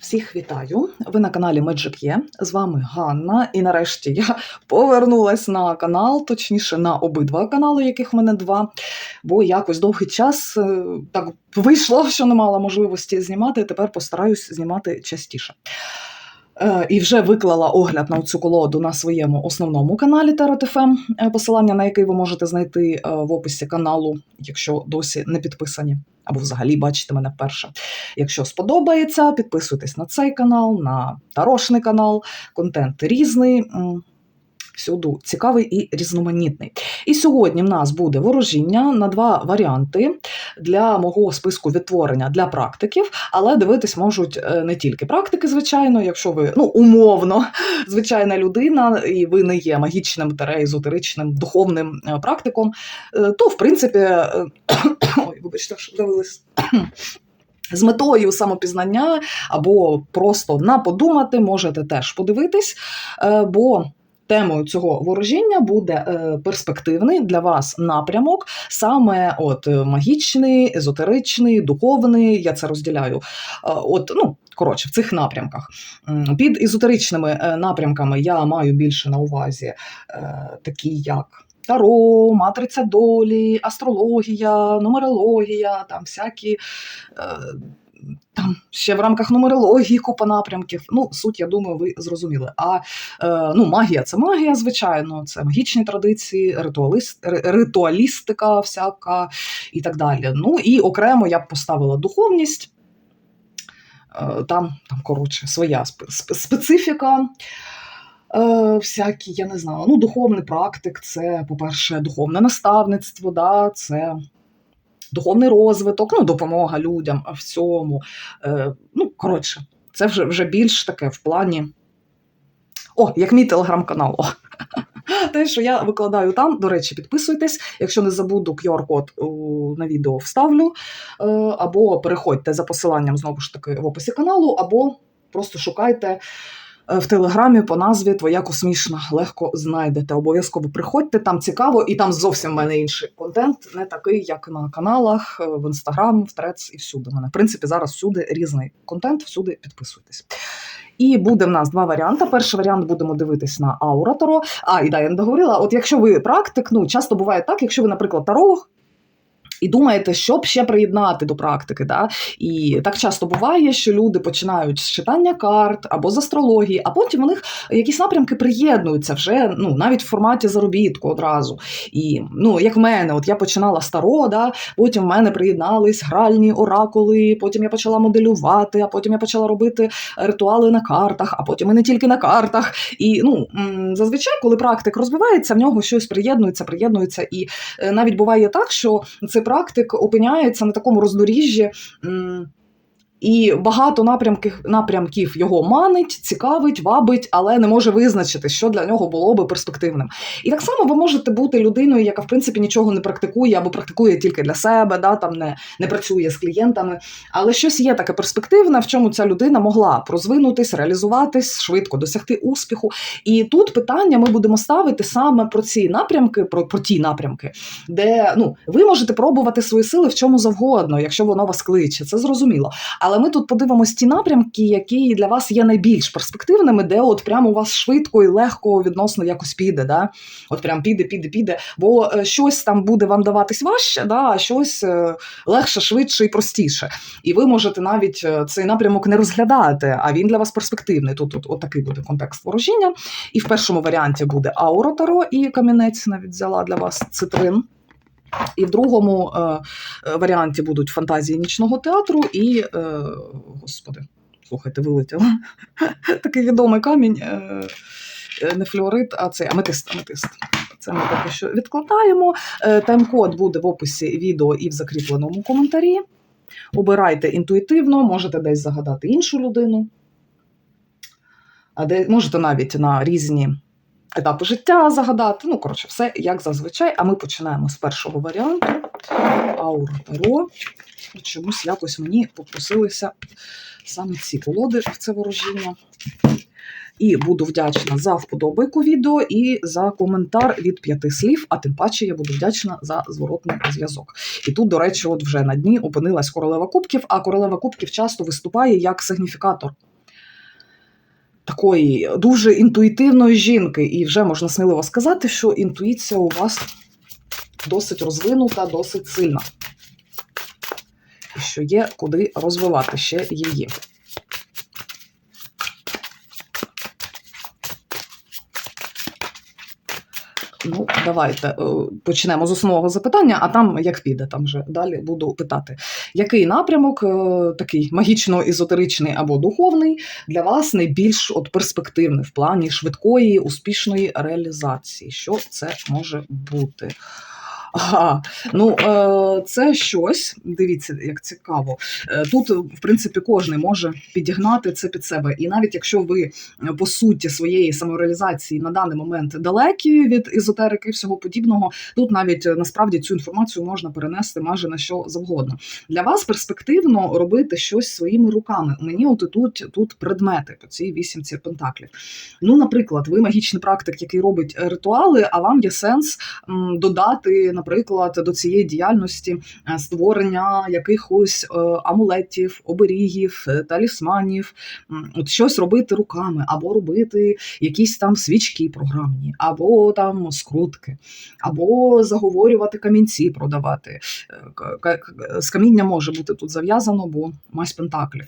Всіх вітаю! Ви на каналі Magic Є. З вами Ганна. І нарешті я повернулась на канал, точніше на обидва канали, яких в мене два. Бо якось довгий час е, так вийшло, що не мала можливості знімати. Тепер постараюсь знімати частіше. Е, І вже виклала огляд на цю колоду на своєму основному каналі Tarot.fm, е, посилання на який ви можете знайти е, в описі каналу, якщо досі не підписані, або взагалі бачите мене вперше. Якщо сподобається, підписуйтесь на цей канал, на тарошний канал, контент різний. Всюду цікавий і різноманітний. І сьогодні в нас буде ворожіння на два варіанти для мого списку відтворення для практиків, але дивитись можуть е, не тільки практики, звичайно, якщо ви ну умовно звичайна людина, і ви не є магічним та езотеричним духовним е, практиком, е, то в принципі, ой, вибачте, що дивились. З метою самопізнання або просто на подумати можете теж подивитись, бо темою цього ворожіння буде е, перспективний для вас напрямок, саме от е, магічний, езотеричний, духовний. Я це розділяю. Е, От, ну, коротше, в цих напрямках. Під езотеричними напрямками я маю більше на увазі такі як. Таро, матриця долі, астрологія, нумерологія, там всякі. Е, там ще в рамках нумерології купа напрямків. Ну, суть, я думаю, ви зрозуміли. А е, ну, магія це магія, звичайно, це магічні традиції, ритуаліст, ритуалістика всяка і так далі. Ну і окремо я б поставила духовність. Е, там, там, коротше, своя спе- спе- специфіка. Е, всякі, я не знаю, ну, духовний практик це, по-перше, духовне наставництво, да, це духовний розвиток, ну, допомога людям в цьому. Е, ну, коротше, це вже, вже більш таке в плані. О, як мій телеграм-канал. Те, що я викладаю там, до речі, підписуйтесь. Якщо не забуду, QR-код на відео вставлю. Е, Або переходьте за посиланням знову ж таки в описі каналу, або просто шукайте в телеграмі по назві Твоя космічна. Легко знайдете. Обов'язково приходьте, там цікаво, і там зовсім в мене інший контент, не такий, як на каналах, е, в інстаграм, в Трец і всюди. У мене, в принципі, зараз всюди різний контент, всюди підписуйтесь. І буде в нас два варіанти. Перший варіант будемо дивитись на аура Таро. А, і да, я не договорила. От якщо ви практик, ну часто буває так, якщо ви, наприклад, таролог, і думаєте, що б ще приєднати до практики. Да? І так часто буває, що люди починають з читання карт або з астрології, а потім у них якісь напрямки приєднуються вже ну, навіть в форматі заробітку одразу. І ну, як в мене, от я починала з таро, да? потім в мене приєднались гральні оракули, потім я почала моделювати, а потім я почала робити ритуали на картах, а потім і не тільки на картах. І ну, зазвичай, коли практик розвивається, в нього щось приєднується, приєднується. І е, навіть буває так, що цей практик опиняється на такому роздоріжжі. І багато напрямків, напрямків його манить, цікавить, вабить, але не може визначити, що для нього було би перспективним. І так само ви можете бути людиною, яка в принципі нічого не практикує або практикує тільки для себе, да, там не, не працює з клієнтами. Але щось є таке перспективне, в чому ця людина могла прозвинутись, реалізуватись, швидко досягти успіху. І тут питання ми будемо ставити саме про ці напрямки, про, про ті напрямки, де ну ви можете пробувати свої сили в чому завгодно, якщо воно вас кличе, це зрозуміло. Але ми тут подивимось ті напрямки, які для вас є найбільш перспективними, де от прямо у вас швидко і легко відносно якось піде. Да? От прям піде, піде, піде. Бо е, щось там буде вам даватись важче, да? а щось е, легше, швидше і простіше. І ви можете навіть е, цей напрямок не розглядати, а він для вас перспективний. Тут от, от такий буде контекст ворожіння. І в першому варіанті буде аура таро і камінець навіть взяла для вас цитрин. І в другому е, е, варіанті будуть фантазії нічного театру і, е, господи, слухайте, вилетіло. Такий відомий камінь, е, е, не флюорит, а це аметист. аметист. Це ми поки що відкладаємо. Е, Тайм-код буде в описі відео і в закріпленому коментарі. Обирайте інтуїтивно, можете десь загадати іншу людину, а де можете навіть на різні етапи життя загадати. Ну, коротше, все як зазвичай. А ми починаємо з першого варіанту. Аура Таро. Чомусь якось мені попросилися саме ці колоди в це ворожіння. І буду вдячна за вподобайку відео і за коментар від п'яти слів, а тим паче я буду вдячна за зворотний зв'язок. І тут, до речі, от вже на дні опинилась королева кубків, а королева кубків часто виступає як сигніфікатор. Такої дуже інтуїтивної жінки. І вже можна сміливо сказати, що інтуїція у вас досить розвинута, досить сильна. І що є куди розвивати ще її. Ну, давайте е, почнемо з основного запитання, а там як піде, там вже далі буду питати. Який напрямок, е, такий магічно-езотеричний або духовний, для вас найбільш от перспективний в плані швидкої, успішної реалізації? Що це може бути? Ага, ну е, це щось. Дивіться, як цікаво. Е, Тут, в принципі, кожен може підігнати це під себе. І навіть якщо ви е, по суті своєї самореалізації на даний момент далекі від езотерики і всього подібного, тут навіть е, насправді цю інформацію можна перенести майже на що завгодно. Для вас перспективно робити щось своїми руками. Мені от тут, тут предмети по цій вісімці пентаклів. Ну, наприклад, ви магічний практик, який робить е, ритуали, а вам є сенс додати, наприклад, до цієї діяльності е, створення якихось е, амулетів, оберігів, е, талісманів, от щось робити руками, або робити якісь там свічки програмні, або там скрутки, або заговорювати камінці, продавати. З каміння може бути тут зав'язано, бо мазь пентаклів.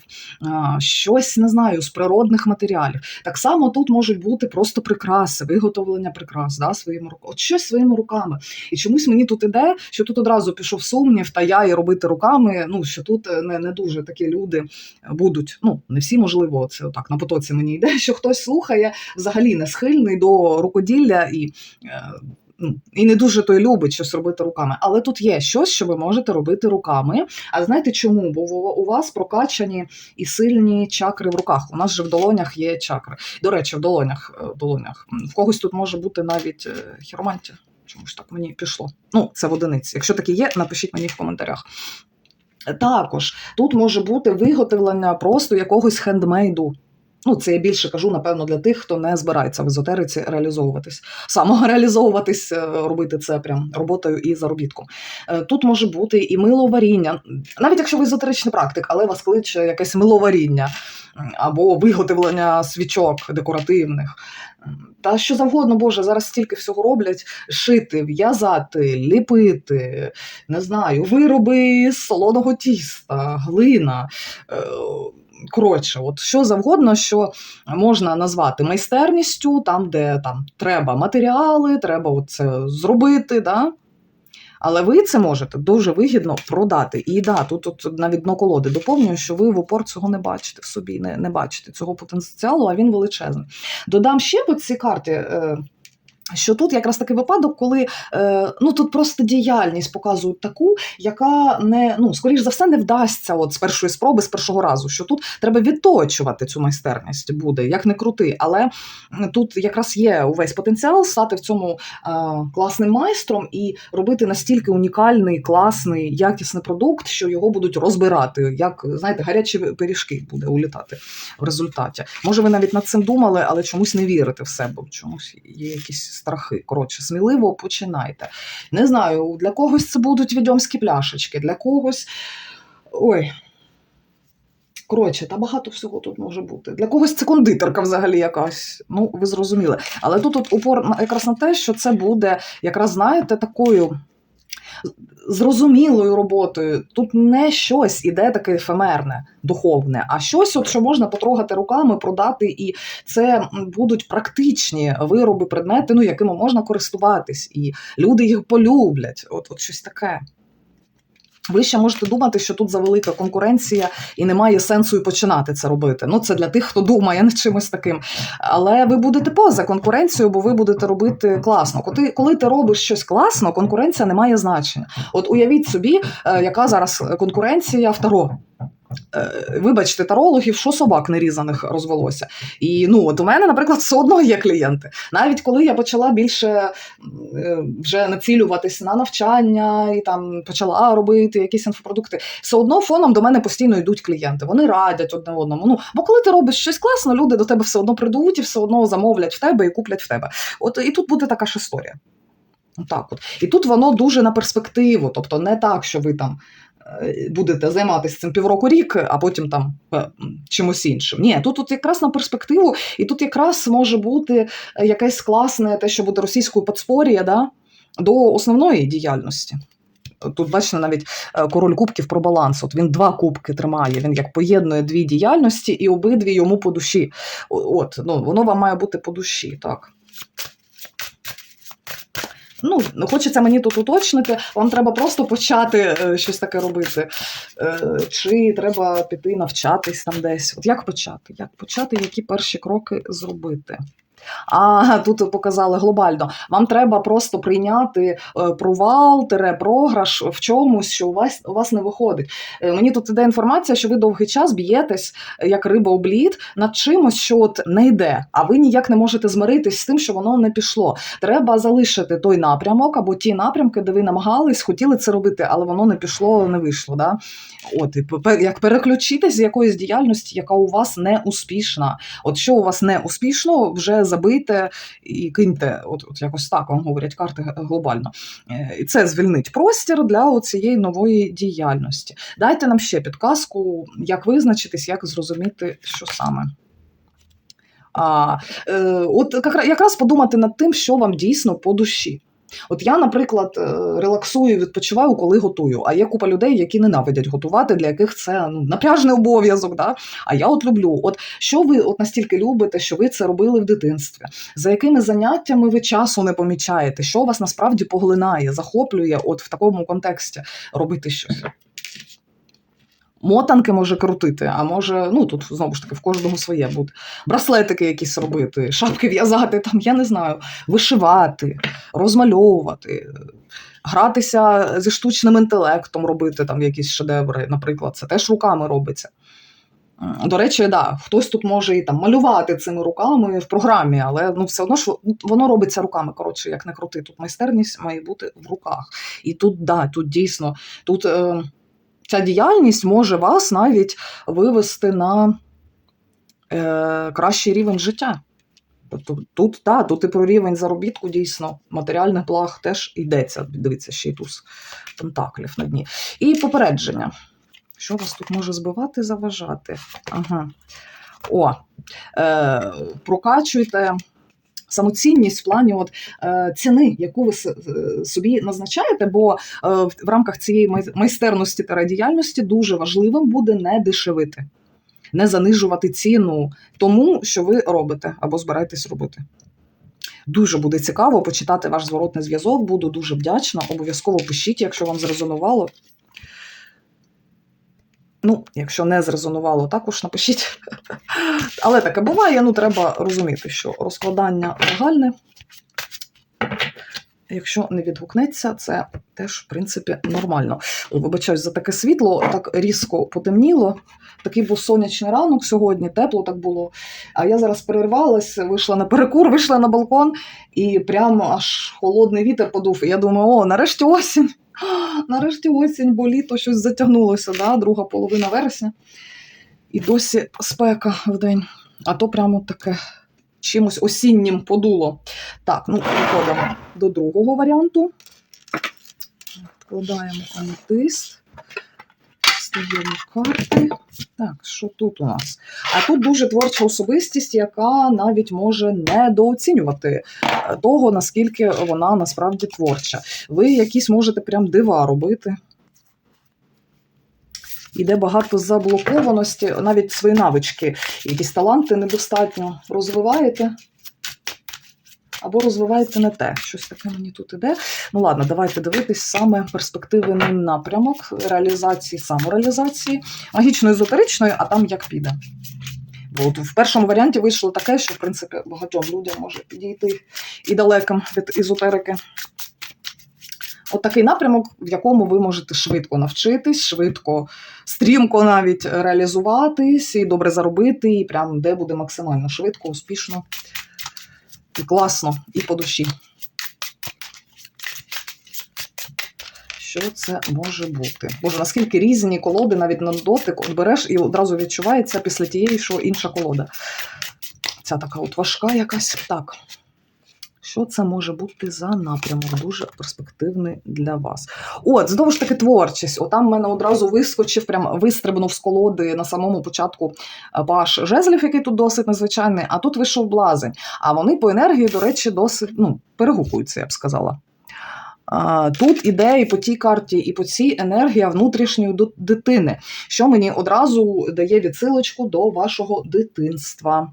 Щось не знаю з природних матеріалів. Так само тут можуть бути просто прикраси, виготовлення прикрас да, своїми руками. От щось своїми руками. І чомусь мені тут іде, що тут одразу пішов сумнів, та я і робити руками. Ну що тут е, не, не дуже такі люди будуть. Ну не всі, можливо, це так на потоці мені йде, що хтось слухає, взагалі не схильний до рукоділля і. е, ну, І не дуже той любить щось робити руками, але тут є щось, що ви можете робити руками. А знаєте чому? Бо у- вас прокачані і сильні чакри в руках. У нас же в долонях є чакри. До речі, в долонях, е, в долонях. В когось тут може бути навіть хіромантія. Чому ж так мені пішло? Ну, це в одиниці. Якщо таке є, напишіть мені в коментарях. Також тут може бути виготовлення просто якогось хендмейду. Ну, це я більше кажу, напевно, для тих, хто не збирається в езотериці реалізовуватись. Самореалізовуватись, е, робити це прям роботою і заробітком. Е, Тут може бути і миловаріння, навіть якщо ви езотеричний практик, але вас кличе якесь миловаріння або виготовлення свічок декоративних. Та що завгодно, Боже, зараз стільки всього роблять: шити, в'язати, ліпити, не знаю, вироби солоного тіста, глина. Коротше, от що завгодно, що можна назвати майстерністю, там, де там треба матеріали, треба це зробити. Да? Але ви це можете дуже вигідно продати. І да, тут, тут навіть дно колоди доповнюю, що ви в упор цього не бачите в собі, не, не бачите цього потенціалу, а він величезний. Додам ще по цій карті. Е, що тут якраз такий випадок, коли е, ну тут просто діяльність показують таку, яка не ну скоріш за все не вдасться от з першої спроби, з першого разу. Що тут треба відточувати цю майстерність, буде як не крути. Але тут якраз є увесь потенціал стати в цьому е, класним майстром і робити настільки унікальний, класний, якісний продукт, що його будуть розбирати, як знаєте, гарячі пиріжки буде улітати в результаті. Може, ви навіть над цим думали, але чомусь не вірите в себе. Чомусь є якісь страхи. Коротше, сміливо починайте. Не знаю, для когось це будуть відьомські пляшечки, для когось. Ой. Коротше, та багато всього тут може бути. Для когось це кондитерка взагалі якась. Ну, ви зрозуміли. Але тут от упор якраз на те, що це буде, якраз, знаєте, такою зрозумілою роботою. Тут не щось іде таке ефемерне, духовне, а щось, от, що можна потрогати руками, продати, і це будуть практичні вироби, предмети, ну, якими можна користуватись, і люди їх полюблять. От, от щось таке. Ви ще можете думати, що тут завелика конкуренція і немає сенсу і починати це робити. Ну, це для тих, хто думає над чимось таким. Але ви будете поза конкуренцією, бо ви будете робити класно. Коли, коли ти робиш щось класно, конкуренція не має значення. От уявіть собі, е, яка зараз конкуренція в таро. Е, Вибачте, тарологів, що собак нерізаних розвелося. І ну, от у мене, наприклад, все одно є клієнти. Навіть коли я почала більше е, вже націлюватись на навчання і там почала робити якісь інфопродукти, все одно фоном до мене постійно йдуть клієнти. Вони радять одне одному. Ну, бо коли ти робиш щось класно, люди до тебе все одно прийдуть і все одно замовлять в тебе і куплять в тебе. От і тут буде така ж історія. Отак от. І тут воно дуже на перспективу, тобто не так, що ви там будете займатися цим півроку рік, а потім там е, чимось іншим. Ні, тут, тут якраз на перспективу, і тут якраз може бути е, якесь класне те, що буде російською подспор'я, да, до основної діяльності. Тут, бачите, навіть е, король кубків про баланс. От він два кубки тримає. Він як поєднує дві діяльності, і обидві йому по душі. От, ну, воно вам має бути по душі, так. Ну, хочеться мені тут уточнити, вам треба просто почати е, щось таке робити. Е, чи треба піти навчатись там десь. От як почати? Як почати, які перші кроки зробити? А тут показали глобально. Вам треба просто прийняти е, провал, тире програш в чомусь, що у вас у вас не виходить. Е, Мені тут іде інформація, що ви довгий час б'єтесь е, як риба об лід над чимось, що от не йде, а ви ніяк не можете змиритись з тим, що воно не пішло. Треба залишити той напрямок або ті напрямки, де ви намагались, хотіли це робити, але воно не пішло, не вийшло. Да? От, як переключитись з якоїсь діяльності, яка у вас не успішна. От що у вас не успішно, вже забийте і киньте. От, от якось так вам говорять карти глобально. Е, І це звільнить простір для цієї нової діяльності. Дайте нам ще підказку, як визначитись, як зрозуміти, що саме. А, е, от якраз подумати над тим, що вам дійсно по душі. От я, наприклад, релаксую, релаксую, відпочиваю, коли готую. А є купа людей, які ненавидять готувати, для яких це ну, напряжний обов'язок. Да? А я от люблю. От що ви от настільки любите, що ви це робили в дитинстві? За якими заняттями ви часу не помічаєте? Що вас насправді поглинає, захоплює от в такому контексті робити щось? Мотанки може крутити, а може, ну тут знову ж таки в кожному своє бути. Браслетики якісь робити, шапки в'язати, там, я не знаю, вишивати, розмальовувати, гратися зі штучним інтелектом, робити там якісь шедеври, наприклад, це теж руками робиться. До речі, да, хтось тут може і там малювати цими руками в програмі, але ну все одно ж воно робиться руками. Коротше, як не крути. Тут майстерність має бути в руках. І тут, да, тут дійсно, тут е, ця діяльність може вас навіть вивести на е, кращий рівень життя. Тобто тут, да, тут і про рівень заробітку дійсно матеріальних благ теж йдеться. Дивіться, ще й туз пентаклів на дні. І попередження. Що вас тут може збивати, заважати? Ага. О, е, прокачуйте самоцінність в плані от, е, ціни, яку ви е, собі назначаєте, бо е, в, рамках цієї майстерності та діяльності дуже важливим буде не дешевити, не занижувати ціну тому, що ви робите або збираєтесь робити. Дуже буде цікаво почитати ваш зворотний зв'язок. Буду дуже вдячна. Обов'язково пишіть, якщо вам зрезонувало. Ну, якщо не зрезонувало, також напишіть. Але таке буває, ну треба розуміти, що розкладання загальне. Якщо не відгукнеться, це теж, в принципі, нормально. Вибачаюсь за таке світло, так різко потемніло. Такий був сонячний ранок сьогодні, тепло так було. А я зараз перервалась, вийшла на перекур, вийшла на балкон, і прямо аж холодний вітер подув. І я думаю, о, нарешті осінь. Нарешті осінь, бо літо щось затягнулося, да? друга половина вересня. І досі спека в день. А то прямо таке чимось осіннім подуло. Так, ну переходимо до другого варіанту. Вкладаємо аметист. Стаємо карти. Так, що тут у нас? А тут дуже творча особистість, яка навіть може недооцінювати того, наскільки вона насправді творча. Ви якісь можете прям дива робити. Іде багато заблокованості, навіть свої навички, якісь таланти недостатньо розвиваєте. Або розвиваєте не те. Щось таке мені тут іде. Ну ладно, давайте дивитись саме перспективний напрямок реалізації, самореалізації, магічно-езотеричної, а там як піде. Бо от в першому варіанті вийшло таке, що в принципі багатьом людям може підійти і далеким від езотерики. От такий напрямок, в якому ви можете швидко навчитись, швидко, стрімко навіть реалізуватись і добре заробити, і прям де буде максимально швидко, успішно і класно, і по душі. Що це може бути? Боже, наскільки різні колоди навіть на дотик от береш і одразу відчувається після тієї, що інша колода. Ця така от важка якась. Так. Що це може бути за напрямок? Дуже перспективний для вас. От, знову ж таки, творчість. Отам в мене одразу вискочив, прям вистрибнув з колоди на самому початку е, паш жезлів, який тут досить незвичайний, а тут вийшов блазень. А вони по енергії, до речі, досить ну, перегукуються, я б сказала. Тут іде і по тій карті, і по цій енергія внутрішньої дитини, що мені одразу дає відсилочку до вашого дитинства.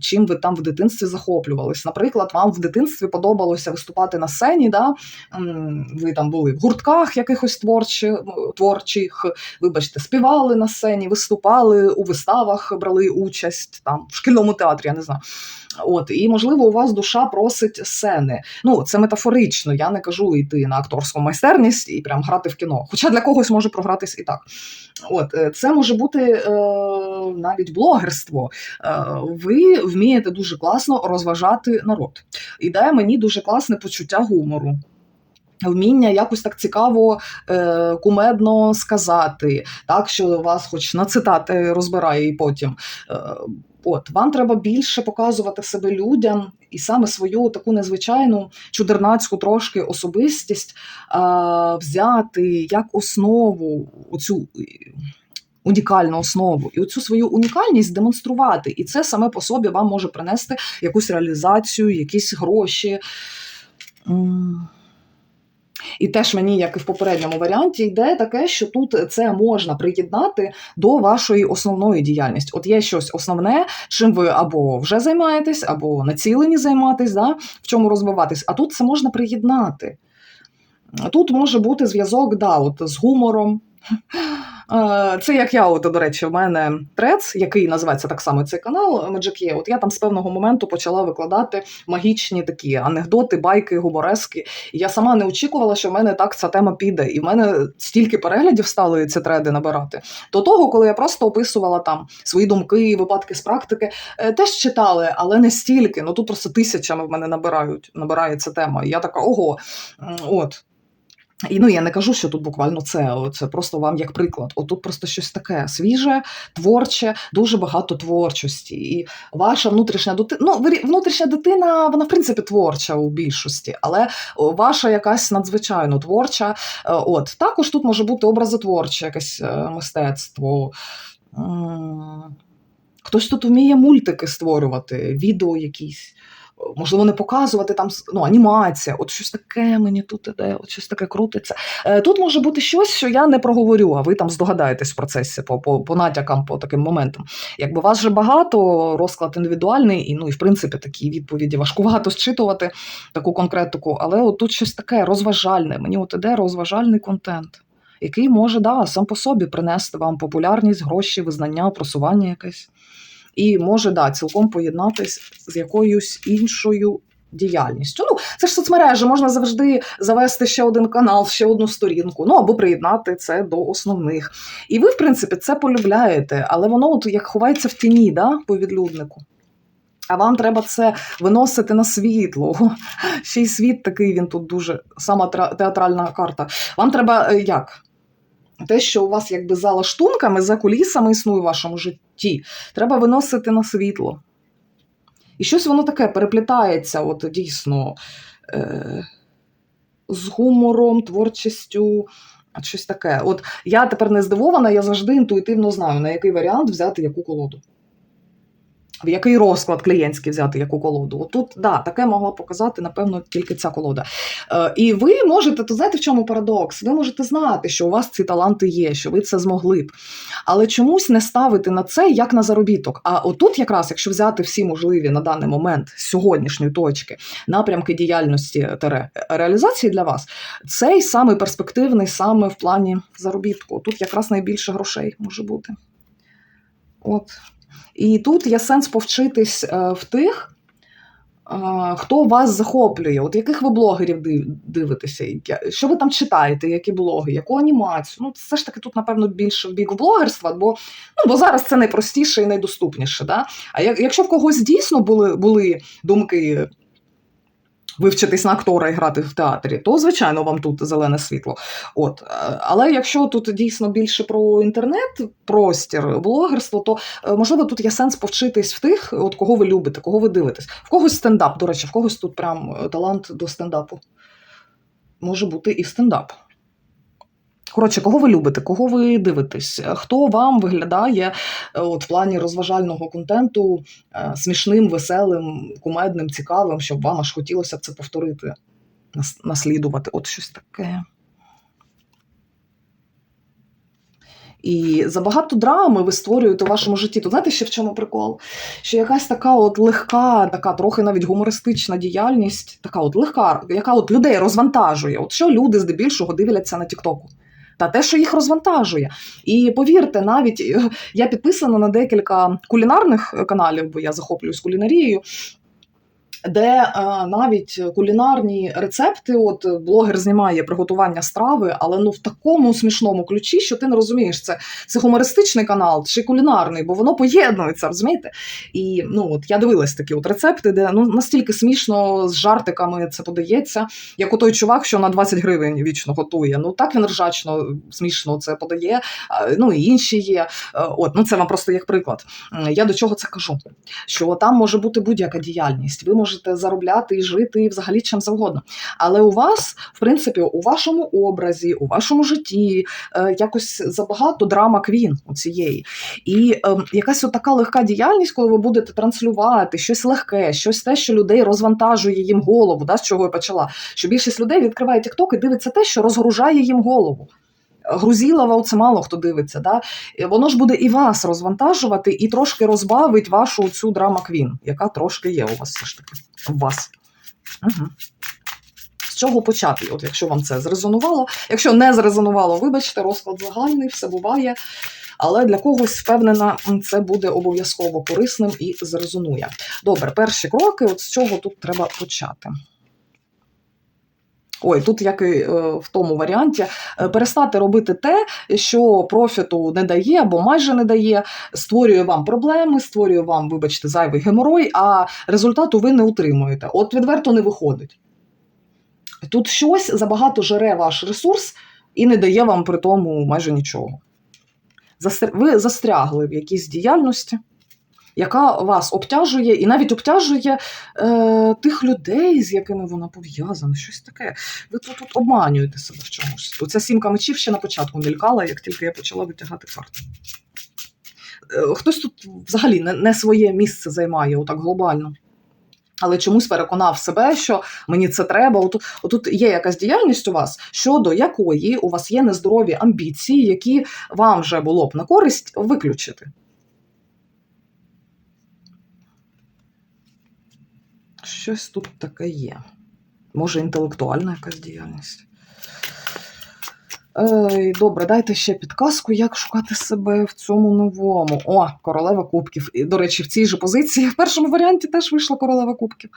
Чим ви там в дитинстві захоплювались? Наприклад, вам в дитинстві подобалося виступати на сцені, да? Ви там були в гуртках якихось творчих, творчих, вибачте, співали на сцені, виступали у виставах, брали участь там в шкільному театрі, я не знаю. От, і можливо, у вас душа просить сцени. Ну, це метафорично. Я не кажу йти на акторську майстерність і прям грати в кіно. Хоча для когось може програтись і так. От, е, це може бути е, навіть блогерство. Е, ви вмієте дуже класно розважати народ. Іде мені дуже класне почуття гумору. Вміння якось так цікаво, е, кумедно сказати, так що вас хоч на цитати розбирає і потім. Е, От вам треба більше показувати себе людям і саме свою таку незвичайну чудернацьку трошки особистість е, взяти як основу оцю е, унікальну основу, і оцю свою унікальність демонструвати. І це саме по собі вам може принести якусь реалізацію, якісь гроші. І теж мені, як і в попередньому варіанті, йде таке, що тут це можна приєднати до вашої основної діяльності. От є щось основне, чим ви або вже займаєтесь, або націлені займатись, да, в чому розвиватись, а тут це можна приєднати. Тут може бути зв'язок да, от, з гумором. Е, Це як я, от, до речі, в мене трец, який називається так само цей канал Magic Є. От я там з певного моменту почала викладати магічні такі анекдоти, байки, гуморески. Я сама не очікувала, що в мене так ця тема піде. І в мене стільки переглядів стали ці треди набирати. До того, коли я просто описувала там свої думки, випадки з практики, е, теж читали, але не стільки. Ну тут просто тисячами в мене набирають, набирає ця тема. І я така, ого, от. І ну я не кажу, що тут буквально це, це просто вам як приклад. От тут просто щось таке свіже, творче, дуже багато творчості. І ваша внутрішня дитина, ну внутрішня дитина, вона в принципі творча у більшості, але ваша якась надзвичайно творча. Е, От також тут може бути образотворче якесь е, мистецтво. Хтось тут вміє мультики створювати, відео якісь. Можливо, не показувати там ну, анімація, от щось таке мені тут іде, от щось таке крутиться. Е, Тут може бути щось, що я не проговорю, а ви там здогадаєтесь в процесі по, по, по натякам, по таким моментам. Якби вас вже багато, розклад індивідуальний, і ну і в принципі такі відповіді важкувато зчитувати таку конкретику, але от тут щось таке розважальне. Мені от іде розважальний контент, який може да, сам по собі принести вам популярність, гроші, визнання, просування якесь. І може да, цілком поєднатись з якоюсь іншою діяльністю. Ну, це ж соцмережі, можна завжди завести ще один канал, ще одну сторінку, ну або приєднати це до основних. І ви, в принципі, це полюбляєте, але воно от як ховається в тіні, да, по відлюднику. А вам треба це виносити на світло. Ще й світ такий, він тут дуже сама театральна карта. Вам треба е, як? Те, що у вас якби за лаштунками, за кулісами існує в вашому житті, треба виносити на світло. І щось воно таке переплітається, от дійсно, е- з гумором, творчістю, щось таке. От я тепер не здивована, я завжди інтуїтивно знаю, на який варіант взяти яку колоду. В який розклад клієнтський взяти яку колоду? От тут да, таке могла показати, напевно, тільки ця колода. Е, і ви можете, то знаєте, в чому парадокс? Ви можете знати, що у вас ці таланти є, що ви це змогли б. Але чомусь не ставити на це як на заробіток. А отут, якраз, якщо взяти всі можливі на даний момент з сьогоднішньої точки напрямки діяльності тере реалізації для вас, цей самий перспективний саме в плані заробітку. Тут якраз найбільше грошей може бути. От. І тут є сенс повчитись е, в тих, е, хто вас захоплює, от яких ви блогерів дивитеся, що ви там читаєте, які блоги, яку анімацію. Ну, все ж таки тут, напевно, більше в бік блогерства, бо, ну, бо зараз це найпростіше і найдоступніше. Да? А якщо в когось дійсно були, були думки вивчитись на актора і грати в театрі, то звичайно вам тут зелене світло. От. е, Але якщо тут дійсно більше про інтернет, простір, блогерство, то е, можливо тут є сенс повчитись в тих, от кого ви любите, кого ви дивитесь. В когось стендап, до речі, в когось тут прям е, талант до стендапу. Може бути і стендап. Коротше, кого ви любите, кого ви дивитесь, хто вам виглядає е, от, в плані розважального контенту е, смішним, веселим, кумедним, цікавим, щоб вам аж хотілося б це повторити, наслідувати. От щось таке. І забагато драми ви створюєте у вашому житті. То знаєте, ще в чому прикол? Що якась така от легка, така трохи навіть гумористична діяльність, така от легка, яка от людей розвантажує. От що люди здебільшого дивляться на Тіктоку? Та те, що їх розвантажує. І повірте, навіть е, я підписана на декілька кулінарних е, каналів, бо я захоплююсь кулінарією. Де е, навіть кулінарні рецепти, от блогер знімає приготування страви, але ну в такому смішному ключі, що ти не розумієш, це, це гумористичний канал чи кулінарний, бо воно поєднується, розумієте? І ну от я дивилась такі от рецепти, де ну настільки смішно з жартиками це подається, як у той чувак, що на 20 гривень вічно готує. Ну так він ржачно смішно це подає. Ну і інші є. Е, От ну це вам просто як приклад. Я до чого це кажу? Що там може бути будь-яка діяльність. Ви можете заробляти і жити і взагалі чим завгодно. Але у вас, в принципі, у вашому образі, у вашому житті е, якось забагато драма квін у цієї. І е, якась така легка діяльність, коли ви будете транслювати щось легке, щось те, що людей розвантажує їм голову, да, з чого я почала. Що більшість людей відкриває TikTok і дивиться те, що розгружає їм голову. Грузілова, це мало хто дивиться. Да? Воно ж буде і вас розвантажувати, і трошки розбавить вашу цю драма квін, яка трошки є у вас все ж таки. У вас. Угу. З чого почати? От якщо вам це зрезонувало. Якщо не зрезонувало, вибачте, розклад загальний, все буває. Але для когось, впевнена, це буде обов'язково корисним і зрезонує. Добре, перші кроки, от з чого тут треба почати. Ой, тут як і е, в тому варіанті, е, перестати робити те, що профіту не дає або майже не дає, створює вам проблеми, створює вам, вибачте, зайвий геморой, а результату ви не утримуєте. От відверто не виходить. Тут щось забагато жере ваш ресурс і не дає вам при тому майже нічого. Ви застрягли в якійсь діяльності, яка вас обтяжує, і навіть обтяжує е, тих людей, з якими вона пов'язана. Щось таке. Ви тут, тут обманюєте себе в чомусь. Оця сімка мечів ще на початку мелькала, як тільки я почала витягати карти. Е, Хтось тут взагалі не, не своє місце займає, отак глобально. Але чомусь переконав себе, що мені це треба. Отут, отут є якась діяльність у вас, щодо якої у вас є нездорові амбіції, які вам вже було б на користь виключити. Щось тут таке є. Може, інтелектуальна якась діяльність. Ей, добре, дайте ще підказку, як шукати себе в цьому новому. О, королева кубків. І, до речі, в цій же позиції в першому варіанті теж вийшла королева кубків.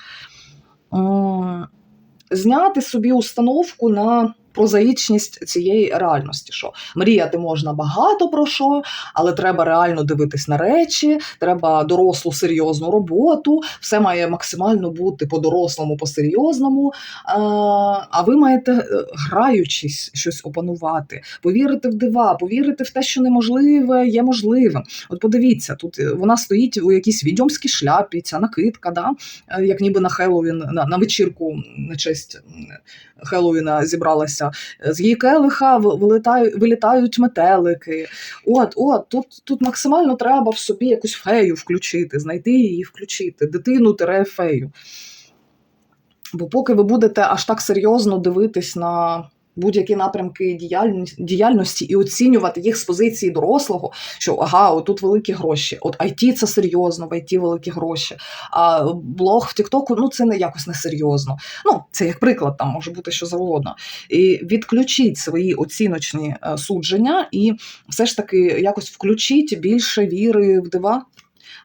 Зняти собі установку на прозаїчність цієї реальності. Що мріяти можна багато про що, але треба реально дивитись на речі, треба дорослу серйозну роботу, все має максимально бути по-дорослому, по-серйозному. А, ви маєте, е, граючись, щось опанувати, повірити в дива, повірити в те, що неможливе є можливим. От подивіться, тут е, вона стоїть у якійсь відьомській шляпі, ця накидка, да? е, як ніби на Хеллоуін, на, на вечірку на честь Хеллоуіна зібралася. З її келиха вилітають, вилітають метелики. От, от, тут, тут максимально треба в собі якусь фею включити, знайти її, включити, дитину тере фею. Бо поки ви будете аж так серйозно дивитись на будь-які напрямки діяльності, і оцінювати їх з позиції дорослого, що ага, отут великі гроші. От IT це серйозно, в IT великі гроші. А блог в Тіктоку ну це не якось не серйозно. Ну, це як приклад, там може бути що завгодно. І відключіть свої оціночні е, судження, і все ж таки якось включіть більше віри в дива.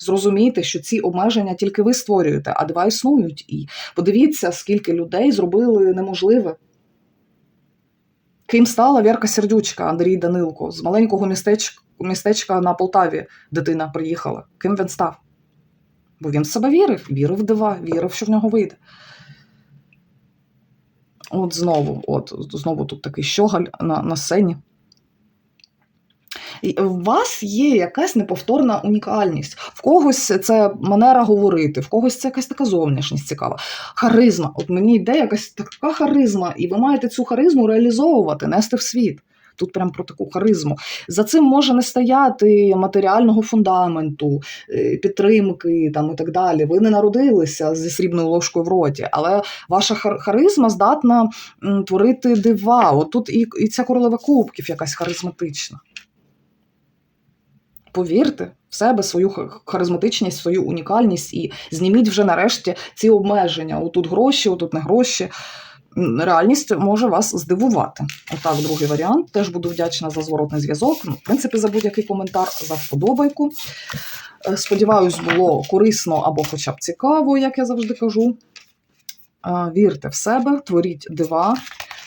Зрозумійте, що ці обмеження тільки ви створюєте, а дива існують. І подивіться, скільки людей зробили неможливе. Ким стала Вірка Сердючка, Андрій Данилко, з маленького містечка, містечка на Полтаві дитина приїхала. Ким він став? Бо він в себе вірив, вірив в дива, вірив, що в нього вийде. От знову, от знову тут такий щогаль на, на сцені. У вас є якась неповторна унікальність. В когось це манера говорити, в когось це якась така зовнішність цікава. Харизма. От мені йде якась така харизма, і ви маєте цю харизму реалізовувати, нести в світ. Тут прям про таку харизму. За цим може не стояти матеріального фундаменту, е, підтримки там, і так далі. Ви не народилися зі срібною ложкою в роті, але ваша хар- харизма здатна творити дива. От тут і, і ця королева кубків якась харизматична. Повірте в себе, свою харизматичність, свою унікальність і зніміть вже нарешті ці обмеження. Отут гроші, отут не гроші. Реальність може вас здивувати. Отак, другий варіант. Теж буду вдячна за зворотний зв'язок. Ну, в принципі, за будь-який коментар, за вподобайку. Е, Сподіваюсь, було корисно або хоча б цікаво, як я завжди кажу. Е, Вірте в себе, творіть дива,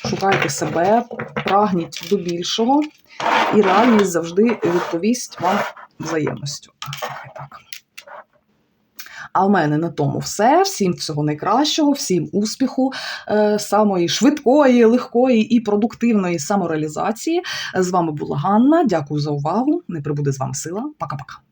шукайте себе, прагніть до більшого, і реальність завжди відповість вам взаємністю. А, в мене на тому все. Всім всього найкращого, всім успіху, е, самої швидкої, легкої і продуктивної самореалізації. З вами була Ганна. Дякую за увагу. Не прибуде з вами сила. Пока-пока.